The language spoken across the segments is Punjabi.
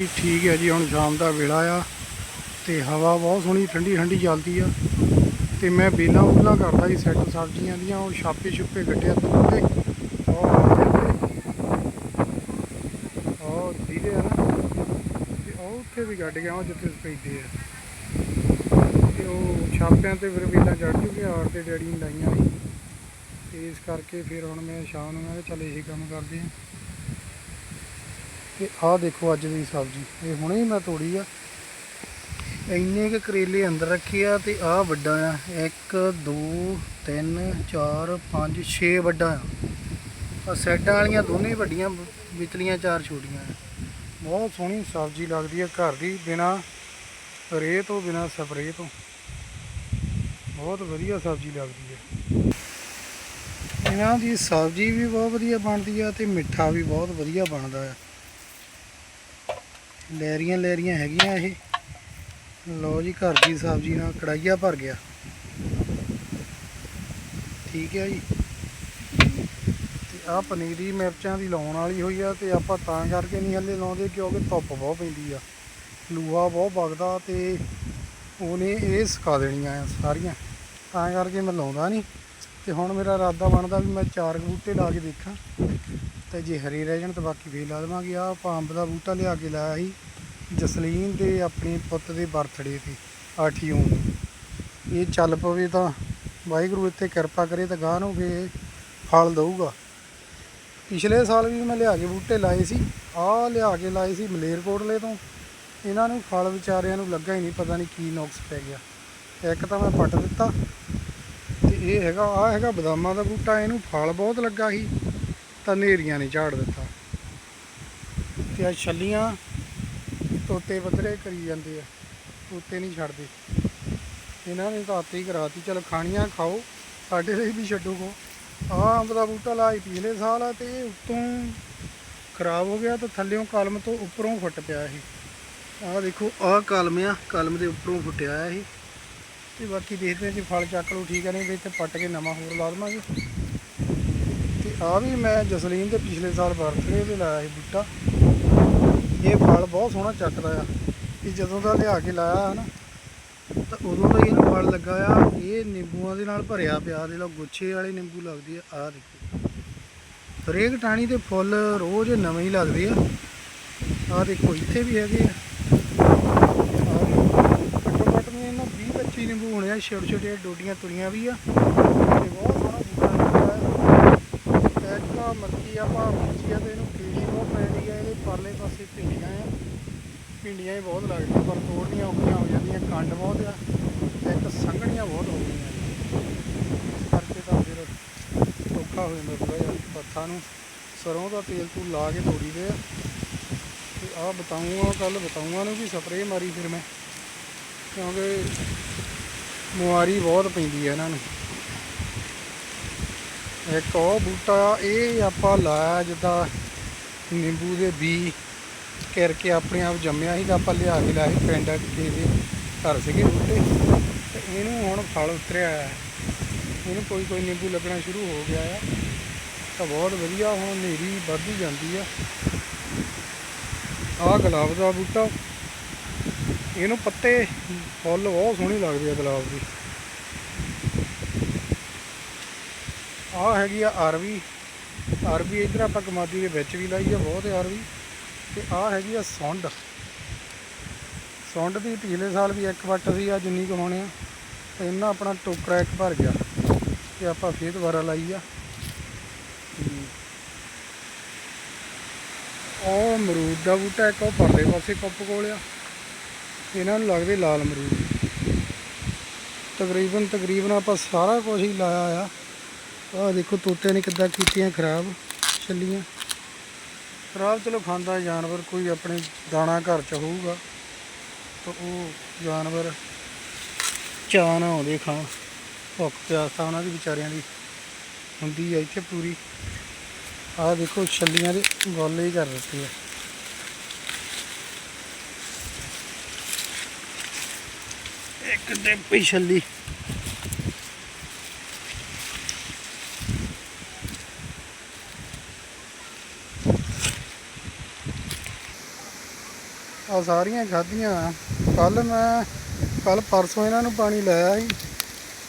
ਠੀਕ ਹੈ ਜੀ, ਹੁਣ ਸ਼ਾਮ ਦਾ ਵੇਲਾ ਆ ਤੇ ਹਵਾ ਬਹੁਤ ਸੋਹਣੀ, ਠੰਡੀ ਠੰਡੀ ਚੱਲਦੀ ਆ। ਤੇ ਮੈਂ ਬੇਲਾਂ ਬੂਲਾਂ ਕਰਦਾ ਜੀ, ਸੈੱਟ ਸਬਜ਼ੀਆਂ ਦੀਆਂ, ਉਹ ਛਾਪੇ ਛੁੱਪੇ ਗੱਡਿਆ ਤੇ ਉਹ ਦੀਦੇ ਆ ਨਾ, ਤੇ ਉਹ ਉੱਥੇ ਵੀ ਗੱਡ ਗਿਆ ਜਿੱਥੇ ਪੈਂਦੇ ਆ। ਤੇ ਉਹ ਛਾਪਿਆਂ ਤੇ ਫਿਰ ਬੇਲਾਂ ਚੜ ਚੁੱਕੇ ਆੜ ਤੇ ਡੈਡੀ ਨੇ ਲਾਈਆਂ ਸੀ। ਇਸ ਕਰਕੇ ਫਿਰ ਹੁਣ ਮੈਂ ਸ਼ਾਮ ਨੂੰ ਮੈਂ ਕਿਹਾ ਚੱਲ ਇਹੀ ਕੰਮ ਕਰਦੇ ਆ। ਤੇ ਆਹ ਦੇਖੋ ਅੱਜ ਦੀ ਸਬਜ਼ੀ। ਇਹ ਹੁਣੇ ਹੀ ਮੈਂ ਤੋੜੀ ਆ। ਇੰਨੇ ਕੁ ਕਰੇਲੇ ਅੰਦਰ ਰੱਖੇ ਆ ਤੇ ਆਹ ਵੱਡਾ ਆ। 1 2 3 4 5 6 ਵੱਡਾ ਆ। ਆ ਸੈਡਾਂ ਵਾਲੀਆਂ ਦੋਨੇ ਵੱਡੀਆਂ, ਵਿਚਲੀਆਂ ਚਾਰ ਛੋਟੀਆਂ ਆ। ਬਹੁਤ ਸੋਹਣੀ ਸਬਜ਼ੀ ਲੱਗਦੀ ਆ ਘਰ ਦੀ, ਬਿਨਾ ਰੇਹ ਤੋਂ, ਬਿਨਾ ਸਪਰੇਅ ਤੋਂ। ਬਹੁਤ ਵਧੀਆ ਸਬਜ਼ੀ ਲੱਗਦੀ ਹੈ ਇਹਨਾਂ ਦੀ ਸਬਜ਼ੀ ਵੀ ਬਹੁਤ ਵਧੀਆ ਬਣਦੀ ਆ ਤੇ ਮਿੱਠਾ ਵੀ ਬਹੁਤ ਵਧੀਆ ਬਣਦਾ ਆ। ਲੈਰੀਆਂ ਲੈਰੀਆਂ ਹੈਗੀਆਂ ਇਹ। ਲਓ ਜੀ, ਘਰ ਦੀ ਸਬਜ਼ੀ ਨਾਲ ਕੜਾਈਆ ਭਰ ਗਿਆ। ਠੀਕ ਹੈ ਜੀ। ਤੇ ਆਹ ਪਨੀਰੀ ਮਿਰਚਾਂ ਦੀ ਲਾਉਣ ਵਾਲੀ ਹੋਈ ਆ ਤੇ ਆਪਾਂ ਤਾਂ ਕਰਕੇ ਨਹੀਂ ਹੱਲੇ ਲਾਉਂਦੇ ਕਿਉਂਕਿ ਧੁੱਪ ਬਹੁਤ ਪੈਂਦੀ ਆ। ਲੂਹਾ ਬਹੁਤ ਵਗਦਾ ਤੇ ਉਹਨੇ ਇਹ ਸੁਕਾ ਦੇਣੀਆਂ ਆ ਸਾਰੀਆਂ। ਤਾਂ ਕਰਕੇ ਮੈਂ ਲਾਉਂਦਾ ਨਹੀਂ। ਤੇ ਹੁਣ ਮੇਰਾ ਇਰਾਦਾ ਬਣਦਾ ਵੀ ਮੈਂ ਚਾਰ ਬੂਟੇ ਲਾ ਕੇ ਦੇਖਾਂ। ਤੇ ਜੇ ਹਰੇ ਰਹਿ ਜਾਣ ਤਾਂ ਬਾਕੀ ਫੇਰ ਲਾ ਦੇਵਾਂਗੇ। ਆਹ ਆਪਾਂ ਅੰਬ ਦਾ ਬੂਟਾ ਲਿਆ ਕੇ ਲਾਇਆ ਸੀ, ਜਸਲੀਨ ਦੇ ਆਪਣੇ ਪੁੱਤ ਦੇ ਬਰਥਡੇ ਤੇ 8 ਜੂਨ ਨੂੰ। ਇਹ ਚੱਲ ਪਵੇ ਤਾਂ ਵਾਹਿਗੁਰੂ ਇੱਥੇ ਕਿਰਪਾ ਕਰੇ ਤਾਂ ਗਾਂ ਨੂੰ ਫੇ ਫਲ ਦਊਗਾ। ਪਿਛਲੇ ਸਾਲ ਵੀ ਮੈਂ ਲਿਆ ਕੇ ਬੂਟੇ ਲਾਏ ਸੀ, ਆਹ ਲਿਆ ਕੇ ਲਾਏ ਸੀ ਮਲੇਰਕੋਟਲੇ ਤੋਂ। ਇਹਨਾਂ ਨੂੰ ਫਲ ਵਿਚਾਰਿਆਂ ਨੂੰ ਲੱਗਾ ਹੀ ਨਹੀਂ, ਪਤਾ ਨਹੀਂ ਕੀ ਨੁਕਸ ਪੈ ਗਿਆ। ਇੱਕ ਤਾਂ ਮੈਂ ਪੱਟ ਦਿੱਤਾ ਤੇ ਇਹ ਹੈਗਾ, ਆਹ ਹੈਗਾ ਬਦਾਮਾਂ ਦਾ ਬੂਟਾ, ਇਹਨੂੰ ਫਲ ਬਹੁਤ ਲੱਗਾ ਸੀ। ਤਾਂ ਨੇਰੀਆਂ ਨੇ ਝਾੜ ਦਿੱਤਾ। ਤੇ ਆ ਛੱਲੀਆਂ ਤੋਤੇ ਬੱਦਰੇ ਕਰੀ ਜਾਂਦੇ ਆ, ਤੋਤੇ ਨਹੀਂ ਛੱਡਦੇ। ਇਹਨਾਂ ਨੇ ਤਾਂ ਆਤੀ ਹੀ ਕਰਾਤੀ, ਚਲ ਖਾਣੀਆਂ ਖਾਓ, ਸਾਡੇ ਲਈ ਵੀ ਛੱਡੋ ਕੋ। ਆਹ ਅੰਬ ਦਾ ਬੂਟਾ ਲਾਈ ਪਿਛਲੇ ਸਾਲ ਆ ਤੇ ਇਹ ਉੱਤੋਂ ਖਰਾਬ ਹੋ ਗਿਆ ਤਾਂ ਥੱਲਿਓਂ ਕਲਮ ਤੋਂ ਉੱਪਰੋਂ ਫੁੱਟ ਪਿਆ ਇਹ। ਆਹ ਦੇਖੋ, ਆਹ ਕਲਮ ਆ, ਕਲਮ ਦੇ ਉੱਪਰੋਂ ਫੁੱਟਿਆ ਆ ਇਹ। ਤੇ ਬਾਕੀ ਦੇਖਦੇ ਹਾਂ ਜੇ, ਫਲ ਚੱਕ ਲਓ, ਠੀਕ ਹੈ ਨਹੀਂ ਤੇ ਇੱਥੇ ਪੱਟ ਕੇ ਨਵਾਂ ਹੋਰ ਲਾ ਦੇਵਾਂਗੇ। ਆ ਵੀ ਮੈਂ ਜਸਲੀਨ ਦੇ ਪਿਛਲੇ ਸਾਲ ਬਰਥਡੇ ਤੇ ਲਾਇਆ ਸੀ ਬੂਟਾ। ਇਹ ਫਲ ਬਹੁਤ ਸੋਹਣਾ ਚੱਕਦਾ ਆ। ਇਹ ਜਦੋਂ ਦਾ ਲਿਆ ਕੇ ਲਾਇਆ ਹੈ ਨਾ ਤਾਂ ਉਦੋਂ ਦਾ ਇਹਨੂੰ ਫਲ ਲੱਗਾ ਆ। ਇਹ ਨਿੰਬੂਆਂ ਦੇ ਨਾਲ ਭਰਿਆ ਪਿਆ ਦੇ ਲੋ ਗੁੱਛੇ ਵਾਲੇ ਨਿੰਬੂ ਲੱਗਦੇ ਆ, ਆਹ ਦੇਖੋ। ਹਰੇਕ ਟਾਣੀ ਦੇ ਫੁੱਲ ਰੋਜ਼ ਨਵੇਂ ਹੀ ਲੱਗਦੇ ਆ। ਆਹ ਦੇਖੋ, ਇੱਥੇ ਵੀ ਹੈਗੇ ਆ। ਆਹ ਦੇਖੋ। ਘੱਟੋ ਘੱਟ ਨੂੰ 20 25 ਨਿੰਬੂ ਹੋਣੇ ਆ ਛੋਟੇ ਛੋਟੇ ਡੋਡੀਆਂ ਤੁਰੀਆਂ ਵੀ ਆ। ਤੇ ਬਹੁਤ ਆ ਐਤਕਾ ਮੱਕੀ ਆਪਾਂ ਬੀਜੀ ਆ ਤੇ ਇਹਨੂੰ ਕੀੜੀ ਬਹੁਤ ਪੈਂਦੀ ਆ, ਇਹਦੇ ਪਰਲੇ ਪਾਸੇ ਭਿੰਡੀਆਂ ਆ। ਭਿੰਡੀਆਂ ਹੀ ਬਹੁਤ ਲੱਗਦੀਆਂ, ਪਰ ਤੋੜਨੀਆਂ ਔਖੀਆਂ ਹੋ ਜਾਂਦੀਆਂ, ਕੰਡ ਬਹੁਤ ਆ ਤੇ ਇੱਕ ਸੰਘਣੀਆਂ ਬਹੁਤ ਹੋ ਗਈਆਂ। ਇਸ ਕਰਕੇ ਤਾਂ ਫਿਰ ਔਖਾ ਹੋ ਜਾਂਦਾ ਥੋੜਾ ਜਿਹਾ ਹੱਥਾਂ ਨੂੰ ਸਰੋਂ ਦਾ ਤੇਲ ਤੂੰ ਲਾ ਕੇ ਤੋੜੀ ਦੇ ਆ। ਤੇ ਆਹ ਬਤਾਊਆਂ ਕੱਲ ਬਤਾਊਆਂ ਨੂੰ ਵੀ ਸਪਰੇਅ ਮਾਰੀ ਫਿਰ ਮੈਂ, ਕਿਉਂਕਿ ਮੁਆਰੀ ਬਹੁਤ ਪੈਂਦੀ ਆ ਇਹਨਾਂ ਨੂੰ। ਇੱਕ ਉਹ ਬੂਟਾ ਇਹ ਆਪਾਂ ਲਾਇਆ ਜਿੱਦਾਂ ਨਿੰਬੂ ਦੇ ਬੀ ਕਿਰ ਆਪਣੇ ਆਪ ਜੰਮਿਆ ਸੀ ਤਾਂ ਆਪਾਂ ਲਿਆ ਕੇ ਲਾਏ ਪਿੰਡ ਕੇ ਦੇ ਘਰ ਸੀਗੇ ਬੂਟੇ। ਤੇ ਇਹਨੂੰ ਹੁਣ ਫਲ ਉਤਰਿਆ ਹੈ। ਇਹਨੂੰ ਕੋਈ ਕੋਈ ਨਿੰਬੂ ਲੱਗਣਾ ਸ਼ੁਰੂ ਹੋ ਗਿਆ ਆ। ਤਾਂ ਬਹੁਤ ਵਧੀਆ, ਹੁਣ ਹਨੇਰੀ ਵੱਧਦੀ ਜਾਂਦੀ ਆ। ਆਹ ਗੁਲਾਬ ਦਾ ਬੂਟਾ। ਇਹਨੂੰ ਪੱਤੇ, ਫੁੱਲ ਬਹੁਤ ਸੋਹਣੇ ਲੱਗਦੇ ਆ ਗੁਲਾਬ ਦੇ। ਆਹ ਹੈਗੀ ਆ ਅਰਵੀ ਅਰਵੀ ਇਧਰ ਆਪਾਂ ਕਮਾਦੀ ਦੇ ਵਿੱਚ ਵੀ ਲਾਈ ਆ, ਬਹੁਤ ਹੈ ਅਰਵੀ ਤੇ ਆਹ ਹੈਗੀ ਆ ਸੁੰਡ। ਸੁੰਡ ਦੀ ਪਿਛਲੇ ਸਾਲ ਵੀ ਇੱਕ ਵੱਟ ਸੀ ਆ ਜਿੰਨੀ ਕੁ ਹੋਣੇ ਆ। ਤੇ ਇਹਨਾਂ ਆਪਣਾ ਟੋਕਰਾ ਇੱਕ ਭਰ ਗਿਆ ਤੇ ਆਪਾਂ ਫੇਰ ਦੁਬਾਰਾ ਲਾਈ ਆ। ਉਹ ਅਮਰੂਦ ਦਾ ਬੂਟਾ ਇੱਕ ਉਹ ਪਰਲੇ ਪਾਸੇ ਕੱਪ ਕੋਲ ਆ। ਇਹਨਾਂ ਨੂੰ ਲੱਗਦੇ ਲਾਲ ਅਮਰੂਦ। ਤਕਰੀਬਨ ਤਕਰੀਬਨ ਆਪਾਂ ਸਾਰਾ ਕੁਝ ਹੀ ਲਾਇਆ ਆ। ਆਹ ਦੇਖੋ ਤੋਤੇ ਨੇ ਕਿੱਦਾਂ ਕੀਤੀਆਂ ਖਰਾਬ ਛੱਲੀਆਂ। ਖਰਾਬ ਚਲੋ ਖਾਂਦਾ ਜਾਨਵਰ, ਕੋਈ ਆਪਣੇ ਦਾਣਾ ਘਰ ਚ ਹੋਊਗਾ ਤਾਂ ਉਹ ਜਾਨਵਰ ਚਾਹ ਨਾ ਆਉਂਦੇ ਖਾਣ। ਭੁੱਖ ਪਿਆਸ ਤਾਂ ਉਹਨਾਂ ਦੀ ਵਿਚਾਰਿਆਂ ਦੀ ਹੁੰਦੀ ਹੈ ਇੱਥੇ ਪੂਰੀ। ਆਹ ਦੇਖੋ ਛੱਲੀਆਂ ਦੇ ਗੋਲੇ ਹੀ ਕਰ ਦਿੱਤੀ ਹੈ ਇੱਕ ਡੇਪੀ ਛੱਲੀ। ਆ ਸਾਰੀਆਂ ਖਾਧੀਆਂ ਕੱਲ ਮੈਂ ਕੱਲ ਪਰਸੋਂ ਇਹਨਾਂ ਨੂੰ ਪਾਣੀ ਲਾਇਆ ਸੀ।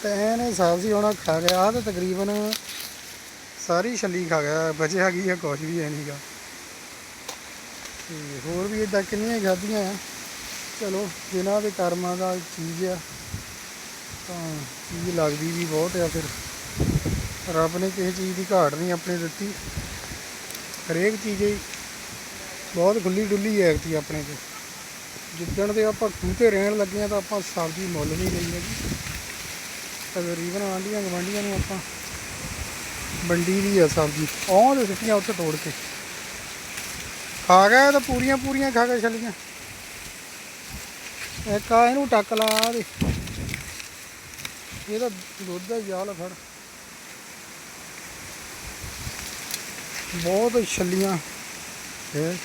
ਤੇ ਇਹਨੇ ਸਬਜ਼ੀ ਹੁਣ ਖਾ ਗਿਆ। ਆਹ ਤੇ ਤਕਰੀਬਨ ਸਾਰੀ ਛੱਲੀ ਖਾ ਗਿਆ। ਬਚਿਆ ਗਈ ਆ, ਕੁਛ ਵੀ ਹੈ ਨਹੀਂਗਾ ਤੇ ਹੋਰ ਵੀ ਇਦਾਂ ਕਿੰਨੀਆਂ ਖਾਧੀਆਂ ਚਲੋ, ਜਿਨ੍ਹਾਂ ਦੇ ਕਰਮਾਂ ਦਾ ਚੀਜ਼ ਆ, ਤਾਂ ਚੀਜ਼ ਲੱਗਦੀ ਵੀ ਬਹੁਤ ਆ ਫਿਰ। ਰੱਬ ਨੇ ਕਿਸੇ ਚੀਜ਼ ਦੀ ਘਾਟ ਨਹੀਂ ਆਪਣੇ ਦਿੱਤੀ। ਹਰੇਕ ਚੀਜ਼ ਹੀ ਬਹੁਤ ਖੁੱਲੀ ਡੁੱਲੀ ਹੈ ਐਕਟੀ ਆਪਣੇ ਤੇ। ਜਿੱਦਣ ਦੇ ਆਪਾਂ ਖੂਹ ਤੇ ਰਹਿਣ ਲੱਗੇ ਆ ਤਾਂ ਆਪਾਂ ਸਬਜ਼ੀ ਮੁੱਲ ਨਹੀਂ ਲਈ ਹੈਗੀ। ਤਕਰੀਬਨ ਆਂਢੀਆਂ ਗਵਾਂਢੀਆਂ ਨੂੰ ਆਪਾਂ ਵੰਡੀ ਦੀ ਆ ਸਬਜ਼ੀ। ਆਹ ਦੇ ਸਿੱਟੀਆਂ ਉੱਥੇ ਤੋੜ ਕੇ। ਖਾ ਗਏ ਤਾਂ ਪੂਰੀਆਂ ਪੂਰੀਆਂ ਖਾ ਕੇ ਛੱਲੀਆਂ। ਇੱਕ ਆ ਇਹਨੂੰ ਟੱਕ ਲਾ ਦੇ। ਇਹਦਾ ਦੁੱਧ ਦਾ ਜਾਲ ਫੜ ਬਹੁਤ ਛੱਲੀਆਂ। ਇਹ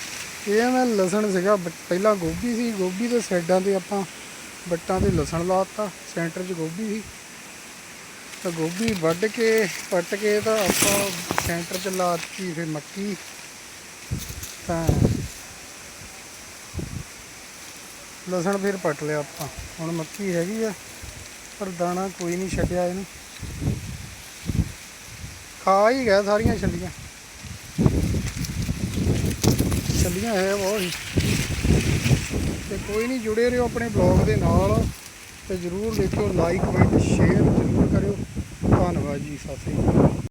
ਇਹ ਮੈਂ ਲਸਣ ਸੀਗਾ ਬ- ਪਹਿਲਾਂ ਗੋਭੀ ਸੀ, ਗੋਭੀ ਦੇ ਸਾਈਡਾਂ ਤੇ ਆਪਾਂ ਬੱਟਾਂ ਤੇ ਲਸਣ ਲਾਤਾ ਸੈਂਟਰ 'ਚ ਗੋਭੀ ਸੀ। ਤਾਂ ਗੋਭੀ ਵੱਢ ਕੇ, ਪੱਟ ਕੇ ਤਾਂ ਆਪਾਂ ਸੈਂਟਰ 'ਚ ਲਾਤੀ ਫਿਰ ਮੱਕੀ। ਤਾਂ ਲਸਣ ਫਿਰ ਪੱਟ ਲਿਆ ਆਪਾਂ। ਹੁਣ ਮੱਕੀ ਹੈਗੀ ਆ, ਪਰ ਦਾਣਾ ਕੋਈ ਨਹੀਂ ਛੱਡਿਆ ਇਹਨੂੰ। ਖਾ ਹੀ ਗਿਆ ਸਾਰੀਆਂ ਛੱਲੀਆਂ। ਛੱਲੀਆਂ ਹੈ ਬਹੁਤ ਹੀ ਤੇ ਕੋਈ ਨਹੀਂ, ਜੁੜੇ ਰਹੋ ਆਪਣੇ ਬਲੌਗ ਦੇ ਨਾਲ ਤੇ ਜਰੂਰ ਦੇਖਿਓ ਲਾਈਕ ਕਮੈਂਟ ਸ਼ੇਅਰ ਜਰੂਰ ਕਰਿਓ। ਧੰਨਵਾਦ ਜੀ, ਸਤਿ ਸ੍ਰੀ ਅਕਾਲ।